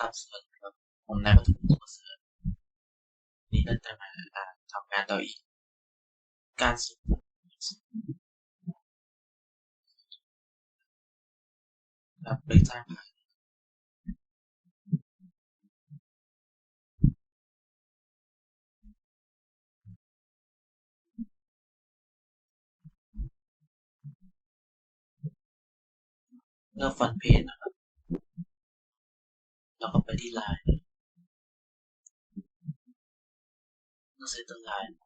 ครับสวัสดีครับผมนายปฐมสุขเสริฐนี่ก็จะมาทำงานต่ออีก การสุ่มรับโดยสร้างภาพเลือกฟอนต์เพจนะครับ แล้วก็ไปที่ไลน์เลือกเซตตอร์ไลน์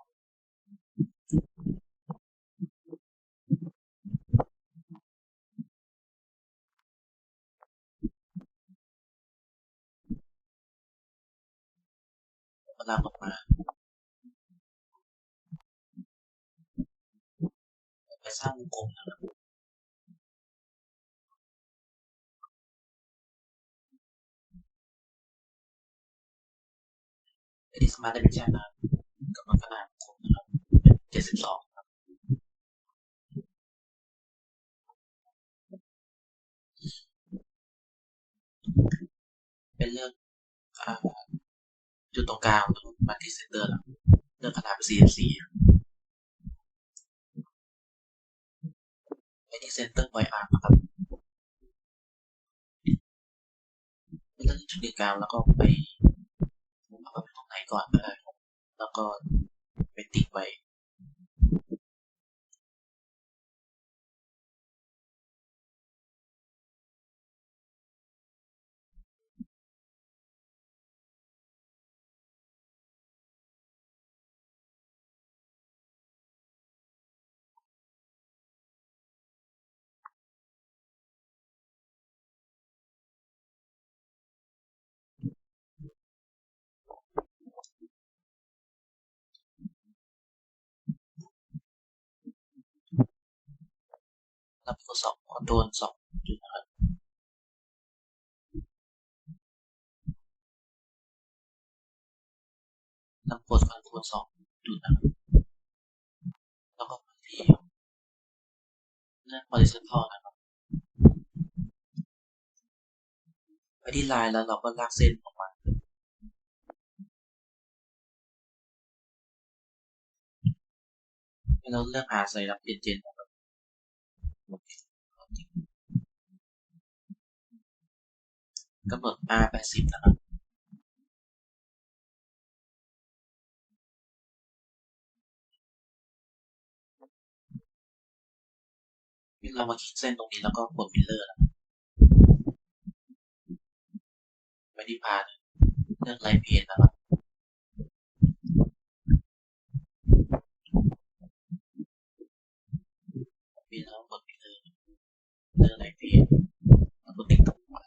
ก็ลากออกมาไปสร้างวงกลมนะครับ ที่สมาร์ทดิเมนชันนะครับกำหนดขนาดวงกลมนะครับเป็นเจ็ดสิบสองครับเป็นเลือกอ่าจุดตรงกลางนะครับมาที่เซนเตอร์แล้วเลือกขนาดเป็นสี่สิบสี่ไปที่เซนเตอร์ไวอาร์ครับไปเลือกจุดตรงกลางแล้วก็ไปเอาไปตรงไหน ก่อนก็ได้ครับแล้วก็ไปติดไว้ แล้วกดสองคอนโทรลสองจุดนะครับแล้วกดคอนโทรลสองจุดนะครับแล้วก็มาที่เลือก horizontal นะครับไปที่ลน์แล้วเราก็ลากเส้นออกมาให้เราเลือกหาใส่รับเปลี่ยนเจนน กำหนด R 80 นะครับ เรามาคลิกเส้นตรงนี้แล้วก็กดมิลเลอร์นะครับไปที่พาเลือกไลท์เพนนะครับ มีแล้วกดมิลเลอร์ เลือกไลท์เพนกดติ๊กตรงมา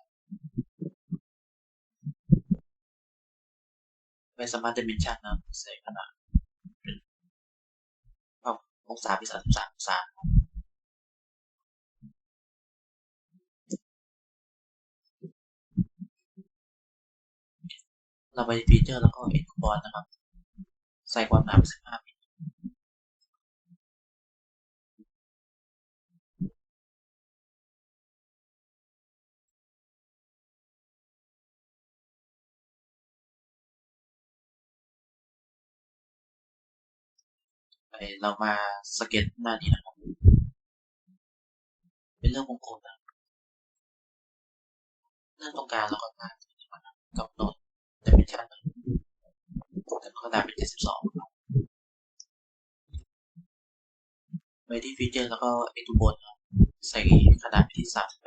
ไปสามารถดิเมนชันนะครับใส่ขนาดเป็นองศาเป็นสามสิบสามองศาเราไปฟีเจอร์แล้วก็ export นะครับ ใส่ความหนา 15 เรามาสเก็ตหน้านี้นะครับ เป็นเรื่องวงกลมนะเรื่องตรงกลางเราก็มากำหนด dimension แต่ขนาดเป็น72ครับไปที่ฟีเจอร์แล้วก็ไอตัวบนครับใส่ขนาดที่ 38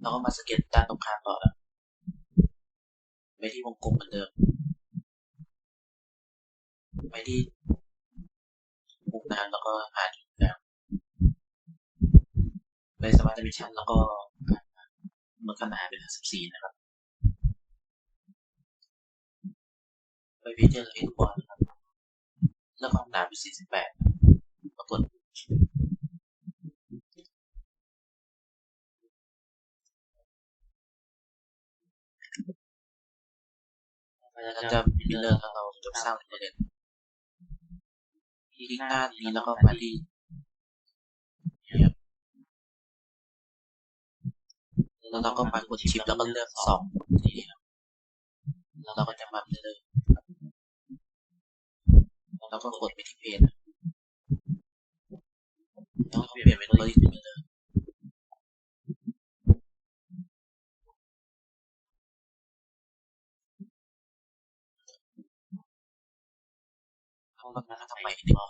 แล้วก็มาสเก็ตด้านตรงข้ามต่อนะไปที่วงกลมเหมือนเดิม ไปที่มุมน้ำแล้วก็หาจุดกลางไปสมาร์ทดิเมนชันแล้วก็เมื่อขนาดเป็น54นะครับ ไปฟีเจอร์เอ็นบอลนะครับ แล้วก็ขนาดเป็น48ปรากฏเราจะมิลเลอร์แล้วเราจะสร้างประเด็น คลิกหน้านี้แล้วก็มาที่แล้วเราก็มากดชิปแล้วก็เลือกสองทีครับแล้วเราก็จะมาเลยแล้วเราก็กดไปที่เพจแล้วก็เปลี่ยนเป็นบริษัท เลยเขาก็มาทำไมดีกว่า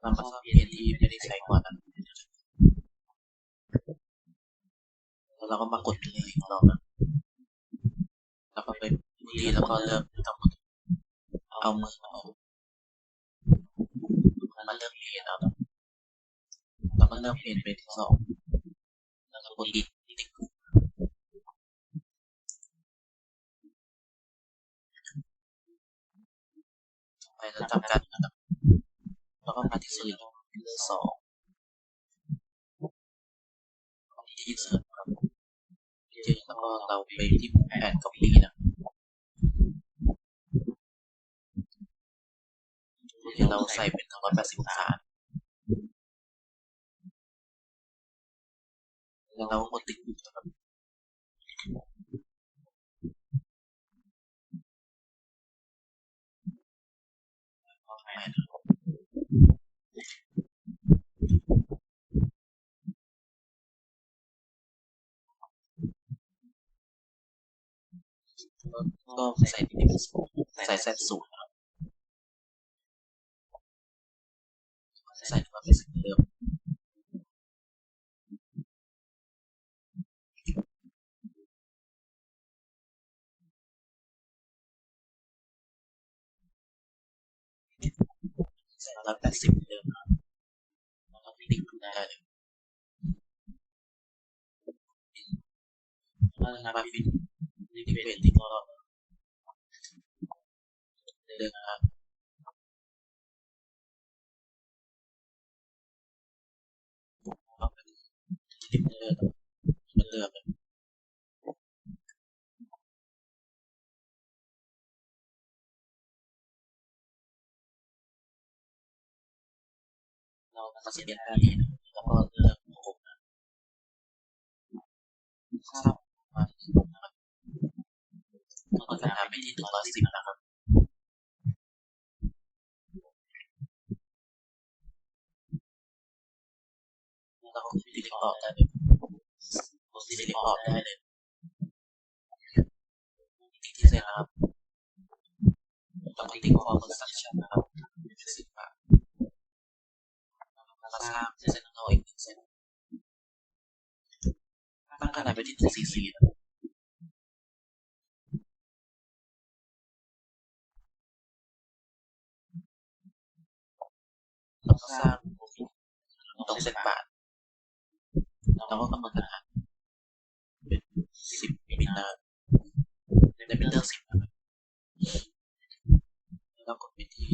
เราก็ชอบเพจที่ไม่ได้ใช้ก่อนนั้นแล้วเราก็มากดเลยของเรานะแล้วก็ไปดีแล้วก็เริ่มทำเอามือเอามันเริ่มเพจแล้วแล้วก็เริ่มเพจเป็นที่สองแล้วก็กดอีกอีก ไปแล้วทำการนแล้วก็มารที่สื่อเลือกสองที่เสร์ชครับเจอแล้วก็เราไปที่แผน copy นะเดี๋ยวเราใส่เป็นร้อยแปดสิบองศาแล้วเราก็กดติดอยู่นะครับ ก็ใส่ที่เป็นศูนย์ใส่แซดศูนย์นะครับใส่มาเป็นสิ่งเดิมใส่ร้อยแปดสิบเดิมนะครับแล้วก็คลิกดู ได้เลยแล้วมาฟินนี่เป็นที่ก็เดิมนะครับเป็นที่เดิมมันเลือก เราก็เสียได้แล้วก็เลือกกลุ่มนะเข้ามาที่กลุ่มนะครับแล้วก็จะหาไปที่หนึ่งร้อยสิบนะครับเราก็ดิลิทออได้เลยกดดิลิทอได้เลยที่เสร็จนะครับเราก็ติ๊กออกสักชั้นนะครับสิบบาท แล้วก็สร้างเส้นเราอีกหนึ่งเส้นตั้งขนาดไปที่หนึ่งสี่สี่นะเราก็สร้างตรงเส้นบาทเราก็กำหนดขนาดเป็นสิบมิลนะในมิเตอร์สิบนะครับแล้วกดไปที่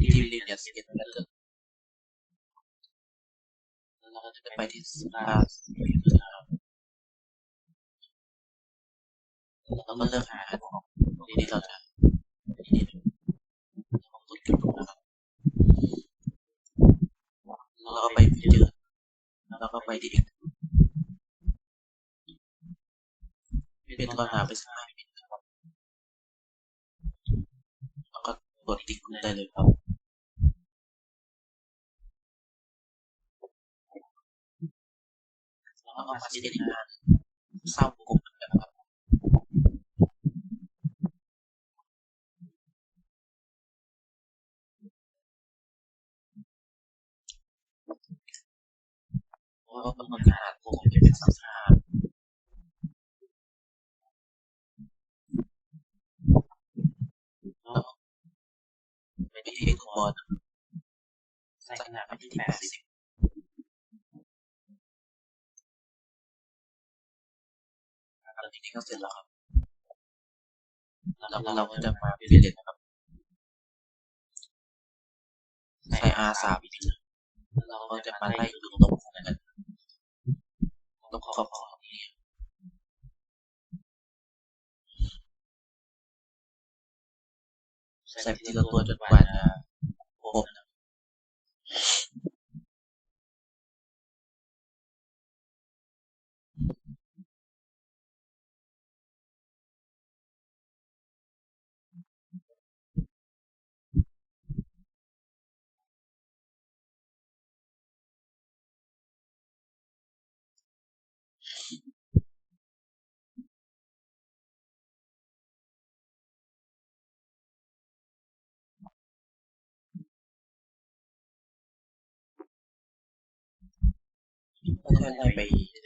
ที่เรียนยาสเก็ตแล้วเลือ จะไปที่สตาร์นะครับแล้วก็เลือกหาที่ที่เราจะที่นี่เรากดจุดตรงนะครับแล้วเราก็ไปเจอแล้วเราก็ไปที่เป็นปัญหาไปสักห้ามิลนะครับแล้วก็กดติ๊กได้เลยครับ แล้วก็มาที่ที่งานเศร้ากลุ่มนะครับแล้วก็กำหนดขนาดกลุ่มจะเป็นสัมภาษณ์ไปที่เอกบอลใส่ขนาดไปที่แปดสิบ นี้ก็เสร็จแล้วครับ แล้วเราก็จะมาเปลี่ยนนะครับใส่ R สามอีกทีเราก็จะมาไล่ดูตรงๆกันตรงขอบขอบนี้ใส่ทีละตัวจนกว่าจะครบนะ ครับ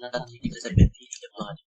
ค่อยๆไล่ไปเรื่อยๆแล้ว